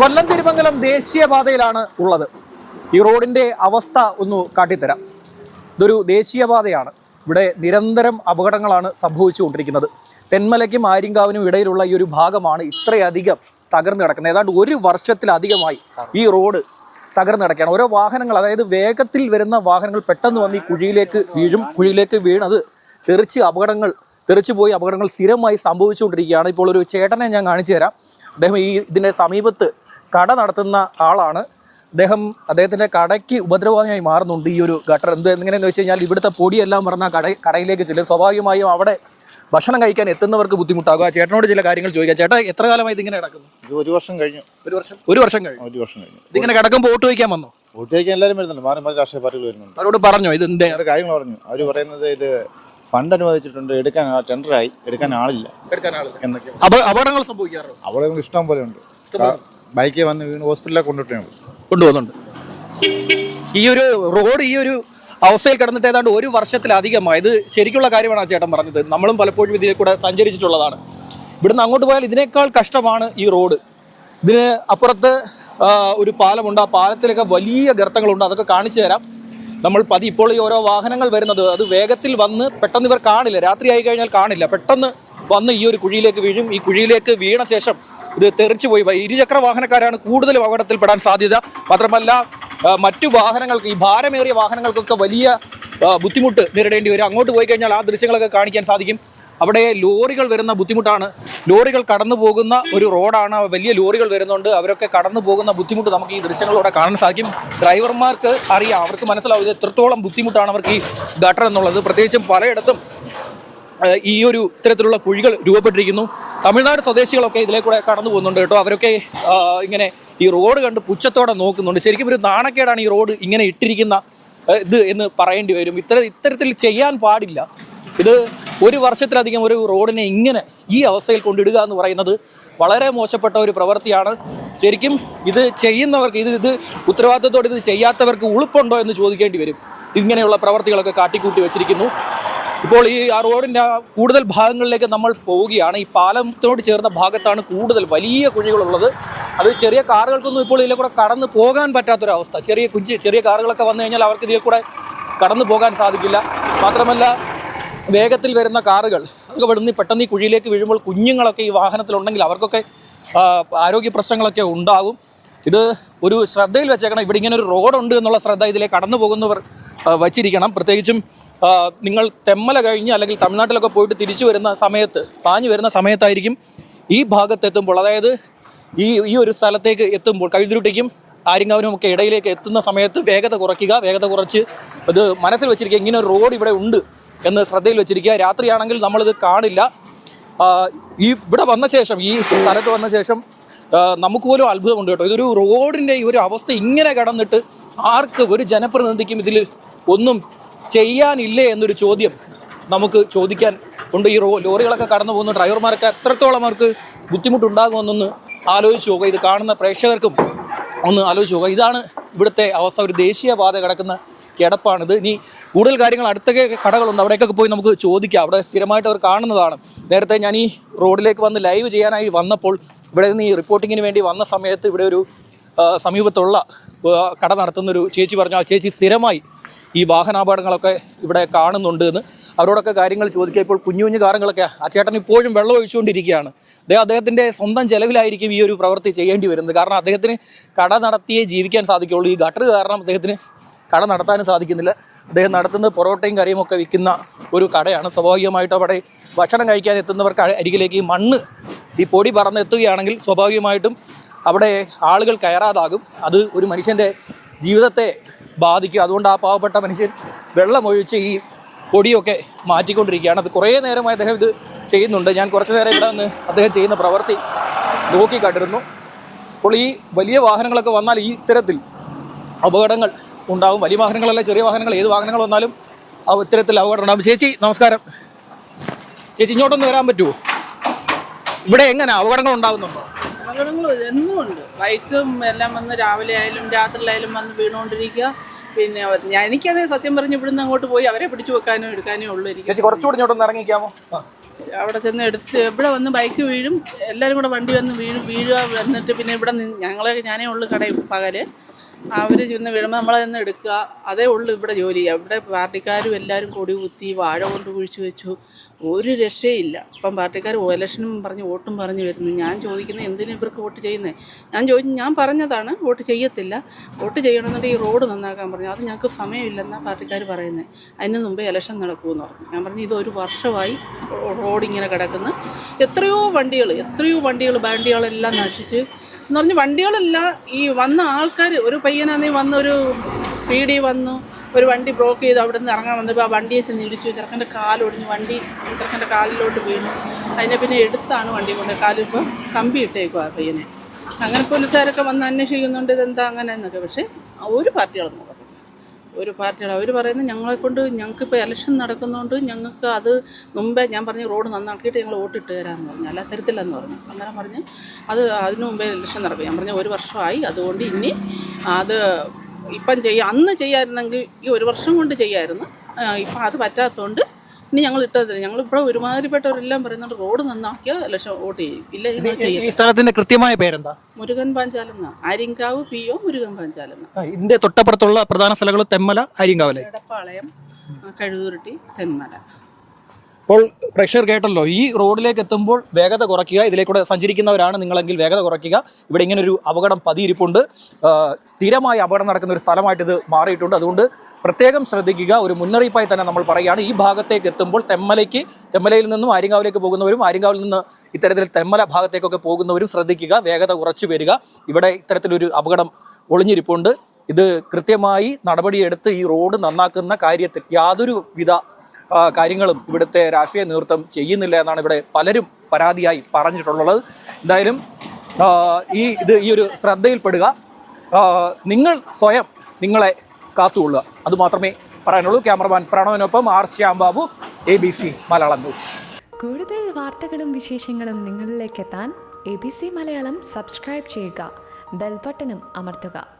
കൊല്ലം തിരുമംഗലം ദേശീയപാതയിലാണ് ഉള്ളത്. ഈ റോഡിന്റെ അവസ്ഥ ഒന്ന് കാട്ടിത്തരാം. ഇതൊരു ദേശീയപാതയാണ്. ഇവിടെ നിരന്തരം അപകടങ്ങളാണ് സംഭവിച്ചുകൊണ്ടിരിക്കുന്നത്. തെന്മലയ്ക്കും ആര്യങ്കാവിനും ഇടയിലുള്ള ഈ ഒരു ഭാഗമാണ് ഇത്രയധികം തകർന്നു കിടക്കുന്നത്. ഏതാണ്ട് ഒരു വർഷത്തിലധികമായി ഈ റോഡ് തകർന്നു കിടക്കുകയാണ്. ഓരോ വാഹനങ്ങൾ അതായത് വേഗത്തിൽ വരുന്ന വാഹനങ്ങൾ പെട്ടെന്ന് വന്ന് ഈ കുഴിയിലേക്ക് വീഴും. കുഴിയിലേക്ക് വീണത് തെറിച്ച് അപകടങ്ങൾ തെറിച്ചു പോയി അപകടങ്ങൾ സ്ഥിരമായി സംഭവിച്ചുകൊണ്ടിരിക്കുകയാണ്. ഇപ്പോൾ ഒരു ചേട്ടനെ ഞാൻ കാണിച്ചു തരാം. അദ്ദേഹം ഈ ഇതിന്റെ സമീപത്ത് കട നടത്തുന്ന ആളാണ്. അദ്ദേഹം അദ്ദേഹത്തിന്റെ കടയ്ക്ക് ഉപദ്രവമായി മാറുന്നുണ്ട് ഈ ഒരു ഗട്ടർ. എന്ത് എങ്ങനെയെന്ന് വെച്ച് കഴിഞ്ഞാൽ ഇവിടുത്തെ പൊടിയെല്ലാം പറഞ്ഞ കട കടയിലേക്ക് ചെല്ലും. സ്വാഭാവികമായും അവിടെ ഭക്ഷണം കഴിക്കാൻ എത്തുന്നവർക്ക് ബുദ്ധിമുട്ടാകുക ആ ചേട്ടനോട് ചില കാര്യങ്ങൾ ചോദിക്കാം. ചേട്ടാ എത്ര കാലമായി ഇതിങ്ങനെ കിടക്കുന്നു? ഇത് ഒരു വർഷം കഴിഞ്ഞു. ഒരു വർഷം? ഒരു വർഷം കഴിഞ്ഞു? ഒരു വർഷം കഴിഞ്ഞു. ഇതിങ്ങനെ കിടക്കുമ്പോൾ വോട്ട് വയ്ക്കാൻ വന്നോ? വയ്ക്കാൻ എല്ലാവരും വരുന്നുണ്ട്. മാറി മാറി രാഷ്ട്രീയ പാർട്ടികൾ വരുന്നുണ്ട്. അവരോട് പറഞ്ഞു ഇത് എന്തേ? കാര്യങ്ങൾ പറഞ്ഞു. അവർ പറയുന്നത് ഇത് ഫണ്ട് അനുവദിച്ചിട്ടുണ്ട്. എടുക്കാൻ ടെൻഡറായി. എടുക്കാൻ ആളില്ല. എടുക്കാൻ ആളില്ല. എന്നൊക്കെ അപ അപകടങ്ങൾ സംഭവിക്കാറുണ്ട്? അവിടെ ഇഷ്ടം പോലെ ഉണ്ട്. ബൈക്കിൽ വന്ന് വീണ് കൊണ്ടുവിട്ടാണ് കൊണ്ടുപോകുന്നുണ്ട്. ഈ ഒരു റോഡ് ഈ ഒരു അവസ്ഥയിൽ കിടന്നിട്ട് ഏതാണ്ട് ഒരു വർഷത്തിലധികമായി. ഇത് ശരിക്കുള്ള കാര്യമാണ് ആ ചേട്ടൻ പറഞ്ഞത്. നമ്മളും പലപ്പോഴും ഇതിൽ കൂടെ സഞ്ചരിച്ചിട്ടുള്ളതാണ്. ഇവിടുന്ന് അങ്ങോട്ട് പോയാൽ ഇതിനേക്കാൾ കഷ്ടമാണ് ഈ റോഡ്. ഇതിന് അപ്പുറത്ത് ഒരു പാലമുണ്ട്. ആ പാലത്തിലൊക്കെ വലിയ ഗർത്തങ്ങളുണ്ട്. അതൊക്കെ കാണിച്ചു തരാം. നമ്മൾ പതി ഇപ്പോൾ ഈ ഓരോ വാഹനങ്ങൾ വരുന്നത് അത് വേഗത്തിൽ വന്ന് പെട്ടെന്ന് ഇവർ കാണില്ല. രാത്രി ആയി കഴിഞ്ഞാൽ കാണില്ല. പെട്ടെന്ന് വന്ന് ഈ ഒരു കുഴിയിലേക്ക് വീഴും. ഈ കുഴിയിലേക്ക് വീണ ശേഷം ഇത് തെറിച്ചു പോയി. ഇരുചക്ര വാഹനക്കാരാണ് കൂടുതലും അപകടത്തിൽപ്പെടാൻ സാധ്യത. മാത്രമല്ല മറ്റു വാഹനങ്ങൾക്ക് ഈ ഭാരമേറിയ വാഹനങ്ങൾക്കൊക്കെ വലിയ ബുദ്ധിമുട്ട് നേരിടേണ്ടി വരും. അങ്ങോട്ട് പോയി കഴിഞ്ഞാൽ ആ ദൃശ്യങ്ങളൊക്കെ കാണിക്കാൻ സാധിക്കും. അവിടെ ലോറികൾ വരുന്ന ബുദ്ധിമുട്ടാണ്. ലോറികൾ കടന്നു പോകുന്ന ഒരു റോഡാണ്. വലിയ ലോറികൾ വരുന്നുണ്ട്. അവരൊക്കെ കടന്നു പോകുന്ന ബുദ്ധിമുട്ട് നമുക്ക് ഈ ദൃശ്യങ്ങളിലൂടെ കാണാൻ സാധിക്കും. ഡ്രൈവർമാർക്ക് അറിയാം. അവർക്ക് മനസ്സിലാവും എത്രത്തോളം ബുദ്ധിമുട്ടാണ് അവർക്ക് ഈ ഗട്ടർ എന്നുള്ളത്. പ്രത്യേകിച്ചും പലയിടത്തും ഈ ഒരു ഇത്തരത്തിലുള്ള കുഴികൾ രൂപപ്പെട്ടിരിക്കുന്നു. തമിഴ്നാട് സ്വദേശികളൊക്കെ ഇതിലെ കൂടെ കടന്നു പോകുന്നുണ്ട് കേട്ടോ. അവരൊക്കെ ഇങ്ങനെ ഈ റോഡ് കണ്ട് പുച്ഛത്തോടെ നോക്കുന്നുണ്ട്. ശരിക്കും ഒരു നാണക്കേടാണ് ഈ റോഡ് ഇങ്ങനെ ഇട്ടിരിക്കുന്ന ഇത് എന്ന് പറയേണ്ടി വരും. ഇത്തര ഇത്തരത്തിൽ ചെയ്യാൻ പാടില്ല. ഇത് ഒരു വർഷത്തിലധികം ഒരു റോഡിനെ ഇങ്ങനെ ഈ അവസ്ഥയിൽ കൊണ്ടിടുക എന്ന് പറയുന്നത് വളരെ മോശപ്പെട്ട ഒരു പ്രവൃത്തിയാണ്. ശരിക്കും ഇത് ചെയ്യുന്നവർക്ക് ഇത് ഇത് ഉത്തരവാദിത്തത്തോടെ ഇത് ചെയ്യാത്തവർക്ക് ഉളുപ്പുണ്ടോ എന്ന് ചോദിക്കേണ്ടി വരും. ഇങ്ങനെയുള്ള പ്രവർത്തികളൊക്കെ കാട്ടിക്കൂട്ടി വെച്ചിരിക്കുന്നു. ഇപ്പോൾ ഈ റോഡിന്റെ കൂടുതൽ ഭാഗങ്ങളിലേക്ക് നമ്മൾ പോവുകയാണ്. ഈ പാലത്തോട് ചേർന്ന ഭാഗത്താണ് കൂടുതൽ വലിയ കുഴികളുള്ളത്. അത് ചെറിയ കാറുകൾക്കൊന്നും ഇപ്പോൾ ഇതിലെ കൂടെ കടന്നു പോകാൻ പറ്റാത്തൊരവസ്ഥ. ചെറിയ കുഞ്ച് ചെറിയ കാറുകളൊക്കെ വന്നു കഴിഞ്ഞാൽ അവർക്ക് ഇതിൽ കൂടെ കടന്നു പോകാൻ സാധിക്കില്ല. മാത്രമല്ല വേഗത്തിൽ വരുന്ന കാറുകൾ അതൊക്കെ ഇവിടുന്ന് പെട്ടെന്ന് ഈ കുഴിയിലേക്ക് വീഴുമ്പോൾ കുഞ്ഞുങ്ങളൊക്കെ ഈ വാഹനത്തിലുണ്ടെങ്കിൽ അവർക്കൊക്കെ ആരോഗ്യ പ്രശ്നങ്ങളൊക്കെ ഉണ്ടാകും. ഇത് ഒരു ശ്രദ്ധയിൽ വെച്ചേക്കണം. ഇവിടെ ഇങ്ങനെ ഒരു റോഡുണ്ട് എന്നുള്ള ശ്രദ്ധ ഇതിലേക്ക് കടന്നു പോകുന്നവർ വച്ചിരിക്കണം. പ്രത്യേകിച്ചും നിങ്ങൾ തെമ്മല കഴിഞ്ഞ് അല്ലെങ്കിൽ തമിഴ്നാട്ടിലൊക്കെ പോയിട്ട് തിരിച്ചു വരുന്ന സമയത്ത് പാഞ്ഞു വരുന്ന സമയത്തായിരിക്കും ഈ ഭാഗത്തെത്തുമ്പോൾ അതായത് ഈ ഈ ഒരു സ്ഥലത്തേക്ക് എത്തുമ്പോൾ കഴുതിരുട്ടിക്കും ആര്യങ്കാവിനും ഒക്കെ ഇടയിലേക്ക് എത്തുന്ന സമയത്ത് വേഗത കുറയ്ക്കുക വേഗത കുറച്ച് ഇത് മനസ്സിൽ വെച്ചിരിക്കുക ഇങ്ങനെ ഒരു റോഡ് ഇവിടെ ഉണ്ട് എന്ന് ശ്രദ്ധയിൽ വെച്ചിരിക്കുക. രാത്രിയാണെങ്കിൽ നമ്മളിത് കാണില്ല. ഈ ഇവിടെ വന്ന ശേഷം ഈ സ്ഥലത്ത് വന്ന ശേഷം നമുക്ക് പോലും അത്ഭുതമുണ്ട് കേട്ടോ. ഇതൊരു റോഡിന്റെ ഈ ഒരു അവസ്ഥ ഇങ്ങനെ കടന്നിട്ട് ആർക്ക് ഒരു ജനപ്രതിനിധിക്കും ഇതിൽ ഒന്നും ചെയ്യാനില്ലേ എന്നൊരു ചോദ്യം നമുക്ക് ചോദിക്കാൻ ഉണ്ട്. ഈ ലോറികളൊക്കെ കടന്നു പോകുന്ന ഡ്രൈവർമാർക്ക് എത്രത്തോളം അവർക്ക് ബുദ്ധിമുട്ടുണ്ടാകുമെന്നൊന്ന് ആലോചിച്ച് പോകുക ഇത് കാണുന്ന പ്രേക്ഷകർക്കും ഒന്ന് ആലോചിച്ച് പോകുക ഇതാണ് ഇവിടുത്തെ അവസ്ഥ. ഒരു ദേശീയപാത കിടക്കുന്ന കിടപ്പാണിത്. ഇനി കൂടുതൽ കാര്യങ്ങൾ അടുത്തൊക്കെ കടകളുണ്ട്. അവിടേക്കൊക്കെ പോയി നമുക്ക് ചോദിക്കാം. അവിടെ സ്ഥിരമായിട്ട് അവർ കാണുന്നതാണ്. നേരത്തെ ഞാൻ ഈ റോഡിലേക്ക് വന്ന് ലൈവ് ചെയ്യാനായി വന്നപ്പോൾ ഇവിടെ നിന്ന് ഈ റിപ്പോർട്ടിങ്ങിന് വേണ്ടി വന്ന സമയത്ത് ഇവിടെ ഒരു സമീപത്തുള്ള കട നടത്തുന്നൊരു ചേച്ചി പറഞ്ഞു. ആ ചേച്ചി സ്ഥിരമായി ഈ വാഹനാപകടങ്ങളൊക്കെ ഇവിടെ കാണുന്നുണ്ട് എന്ന് അവരോടൊക്കെ കാര്യങ്ങൾ ചോദിക്കുക ഇപ്പോൾ കുഞ്ഞു കുഞ്ഞു കാരണങ്ങളൊക്കെ ആ ചേട്ടൻ ഇപ്പോഴും വെള്ളം ഒഴിച്ചുകൊണ്ടിരിക്കുകയാണ്. അദ്ദേഹം അദ്ദേഹത്തിന്റെ സ്വന്തം ചെലവിലായിരിക്കും ഈ ഒരു പ്രവൃത്തി ചെയ്യേണ്ടി വരുന്നത്. കാരണം അദ്ദേഹത്തിന് കട നടത്തിയേ ജീവിക്കാൻ സാധിക്കുകയുള്ളൂ. ഈ ഗട്ടർ കാരണം അദ്ദേഹത്തിന് കട നടത്താനും സാധിക്കുന്നില്ല. അദ്ദേഹം നടത്തുന്നത് പൊറോട്ടയും കറിയും ഒക്കെ വിൽക്കുന്ന ഒരു കടയാണ്. സ്വാഭാവികമായിട്ടും അവിടെ ഭക്ഷണം കഴിക്കാൻ എത്തുന്നവർക്ക് അരികിലേക്ക് ഈ മണ്ണ് ഈ പൊടി പറന്നെത്തുകയാണെങ്കിൽ സ്വാഭാവികമായിട്ടും അവിടെ ആളുകൾ കയറാതാകും. അത് ഒരു മനുഷ്യന്റെ ജീവിതത്തെ ബാധിക്കും. അതുകൊണ്ട് ആ പാവപ്പെട്ട മനുഷ്യൻ വെള്ളമൊഴിച്ച് ഈ പൊടിയൊക്കെ മാറ്റിക്കൊണ്ടിരിക്കുകയാണ്. അത് കുറേ നേരമായി അദ്ദേഹം ഇത് ചെയ്യുന്നുണ്ട്. ഞാൻ കുറച്ച് നേരം ഇവിടെ നിന്ന് അദ്ദേഹം ചെയ്യുന്ന പ്രവൃത്തി നോക്കി കണ്ടിരുന്നു. അപ്പോൾ ഈ വലിയ വാഹനങ്ങളൊക്കെ വന്നാൽ ഈ ഇത്തരത്തിൽ അപകടങ്ങൾ ഉണ്ടാകും വലിയ വാഹനങ്ങളല്ല ചെറിയ വാഹനങ്ങൾ ഏത് വാഹനങ്ങൾ വന്നാലും ആ ഇത്തരത്തിൽ അപകടം ഉണ്ടാകും ചേച്ചി നമസ്കാരം. ചേച്ചി ഇങ്ങോട്ടൊന്ന് വരാൻ പറ്റുമോ ഇവിടെ എങ്ങനെ അപകടങ്ങൾ ഉണ്ടാകുന്നുണ്ടോ അപകടങ്ങൾ എന്നും ഉണ്ട് ബൈക്കും എല്ലാം വന്ന് രാവിലെ ആയാലും രാത്രിയിലായാലും വന്ന് വീണുകൊണ്ടിരിക്കുക. പിന്നെ ഞാൻ എനിക്കത് സത്യം പറഞ്ഞു ഇവിടുന്ന് അങ്ങോട്ട് പോയി അവരെ പിടിച്ചു വെക്കാനോ എടുക്കാനോ ഉള്ളൂ എനിക്ക് ചേച്ചി കുറച്ചുകൂടി ഇങ്ങോട്ടൊന്ന് ഇറങ്ങിക്കാമോ? ആ. അവിടെ ചെന്ന് എടുത്ത് ഇവിടെ വന്ന് ബൈക്ക് വീഴും. എല്ലാവരും കൂടെ വണ്ടി വന്ന് വീഴും വീഴുക വന്നിട്ട് പിന്നെ ഇവിടെ നിന്ന് ഞങ്ങളെ ഞാനേ ഉള്ളു കടയിൽ പകൽ. അവർ ചെന്ന് വീഴുമ്പോൾ നമ്മളെ ചെന്ന് എടുക്കുക. അതേ ഉള്ളൂ ഇവിടെ ജോലി. ഇവിടെ പാർട്ടിക്കാരും എല്ലാവരും കൊടി കുത്തി വാഴ കൊണ്ട് കുഴിച്ചു വെച്ചു. ഒരു രക്ഷയില്ല. ഇപ്പം പാർട്ടിക്കാർ ഇലക്ഷനും പറഞ്ഞ് വോട്ടും പറഞ്ഞു വരുന്നു. ഞാൻ ചോദിക്കുന്നത് എന്തിനു ഇവർക്ക് വോട്ട് ചെയ്യുന്നത് ഞാൻ ചോദിച്ചു ഞാൻ പറഞ്ഞതാണ് വോട്ട് ചെയ്യത്തില്ല. വോട്ട് ചെയ്യണമെന്നുണ്ടെങ്കിൽ ഈ റോഡ് നന്നാക്കാൻ പറഞ്ഞു. അത് ഞങ്ങൾക്ക് സമയമില്ലെന്നാണ് പാർട്ടിക്കാർ പറയുന്നത് അതിന് മുമ്പേ ഇലക്ഷൻ നടക്കുമെന്ന് പറഞ്ഞു. ഞാൻ പറഞ്ഞു ഇത് ഒരു വർഷമായി റോഡ് ഇങ്ങനെ കിടക്കുന്നു. എത്രയോ വണ്ടികൾ എത്രയോ വണ്ടികൾ വണ്ടികളെല്ലാം നശിച്ച് എന്ന് പറഞ്ഞ് വണ്ടികളല്ല ഈ വന്ന ആൾക്കാർ ഒരു പയ്യനാന്നെ വന്ന ഒരു സ്പീഡിൽ വന്നു ഒരു വണ്ടി ബ്ലോക്ക് ചെയ്ത് അവിടെ നിന്ന് ഇറങ്ങാൻ വന്നപ്പോൾ ആ വണ്ടിയെ ചെന്ന് ഇടിച്ചു. ചെറുക്കന്റെ കാലൊടിഞ്ഞു വണ്ടി ചെറുക്കന്റെ കാലിലോട്ട് വീണു. അതിനെ പിന്നെ എടുത്താണ് വണ്ടി കൊണ്ട് കാലിപ്പോൾ കമ്പി ഇട്ടേക്കും ആ പയ്യനെ. അങ്ങനെ പോലീസുകാരൊക്കെ വന്ന് അന്വേഷിക്കുന്നുണ്ട് ഇതെന്താ അങ്ങനെ എന്നൊക്കെ. പക്ഷേ ഒരു പാർട്ടികളൊന്നും ഒരു പാർട്ടിയുടെ അവർ പറയുന്നത് ഞങ്ങളെക്കൊണ്ട് ഞങ്ങൾക്കിപ്പോൾ ഇലക്ഷൻ നടക്കുന്നതുകൊണ്ട് ഞങ്ങൾക്ക് അത് മുമ്പേ ഞാൻ പറഞ്ഞു റോഡ് നന്നാക്കിയിട്ട് ഞങ്ങൾ വോട്ടിട്ട് തരാമെന്ന് പറഞ്ഞു. അല്ല തരത്തില്ലെന്ന് പറഞ്ഞു. അന്നേരം പറഞ്ഞ് അത് അതിന് മുമ്പേ ഇലക്ഷൻ നടക്കും. ഞാൻ പറഞ്ഞു ഒരു വർഷമായി. അതുകൊണ്ട് ഇനി അത് ഇപ്പം ചെയ്യാം അന്ന് ചെയ്യാമായിരുന്നെങ്കിൽ ഈ ഒരു വർഷം കൊണ്ട് ചെയ്യാമായിരുന്നു ഇപ്പം അത് പറ്റാത്തതുകൊണ്ട് ഇനി ഞങ്ങൾ ഇട്ടതില്ല. ഞങ്ങളിപ്പോൾ ഒരുമാതിരിപ്പെട്ടവരെല്ലാം പറയുന്നുണ്ട് റോഡ് നന്നാക്കിയ ലക്ഷം വോട്ട് ചെയ്യും. ഇല്ല ഞങ്ങൾ ചെയ്യും ഈ സ്ഥലത്തിന്റെ കൃത്യമായ പേരെന്താ? മുരുകൻ പാഞ്ചാലെന്ന. ആര്യങ്കാവ് പി ഒ മുരുകൻ പാഞ്ചാലെന്ന. ആ, ഇതിന്റെ തൊട്ടപ്പുറത്തുള്ള പ്രധാന സ്ഥലങ്ങൾ തെമ്മല ആര്യങ്കാവലെ എടപ്പാളയം കഴുകുരുട്ടി തെന്മല. അപ്പോൾ പ്രഷർ കേട്ടല്ലോ ഈ റോഡിലേക്ക് എത്തുമ്പോൾ വേഗത കുറയ്ക്കുക ഇതിലേക്കൂടെ സഞ്ചരിക്കുന്നവരാണ് നിങ്ങളെങ്കിൽ വേഗത കുറയ്ക്കുക. ഇവിടെ ഇങ്ങനെ ഒരു അപകടം പതിയിരിപ്പുണ്ട്. സ്ഥിരമായി അപകടം നടക്കുന്ന ഒരു സ്ഥലമായിട്ട് ഇത് മാറിയിട്ടുണ്ട്. അതുകൊണ്ട് പ്രത്യേകം ശ്രദ്ധിക്കുക. ഒരു മുന്നറിയിപ്പായി തന്നെ നമ്മൾ പറയുകയാണ് ഈ ഭാഗത്തേക്ക് എത്തുമ്പോൾ തെമ്മലയ്ക്ക് തെമ്മലയിൽ നിന്നും ആര്യങ്കാവിലേക്ക് പോകുന്നവരും ആര്യങ്കാവിൽ നിന്ന് ഇത്തരത്തിൽ തെമ്മല ഭാഗത്തേക്കൊക്കെ പോകുന്നവരും ശ്രദ്ധിക്കുക. വേഗത കുറച്ചു വരിക ഇവിടെ ഇത്തരത്തിലൊരു അപകടം ഒളിഞ്ഞിരിപ്പുണ്ട്. ഇത് കൃത്യമായി നടപടിയെടുത്ത് ഈ റോഡ് നന്നാക്കുന്ന കാര്യത്തിൽ യാതൊരു വിധ കാര്യങ്ങളും ഇവിടുത്തെ രാഷ്ട്രീയ നേതൃത്വം ചെയ്യുന്നില്ല എന്നാണ് ഇവിടെ പലരും പരാതിയായി പറഞ്ഞിട്ടുള്ളത്. എന്തായാലും ഈ ഇത് ഈ ഒരു ശ്രദ്ധയിൽപ്പെടുക. നിങ്ങൾ സ്വയം നിങ്ങളെ കാത്തുകൊള്ളുക. അതുമാത്രമേ പറയാനുള്ളൂ. Cameraman പ്രണവനൊപ്പം R Shyam Babu A B C Malayalam news. കൂടുതൽ വാർത്തകളും വിശേഷങ്ങളും നിങ്ങളിലേക്ക് എത്താൻ A B C Malayalam subscribe ചെയ്യുക. ബെൽബട്ടനും അമർത്തുക.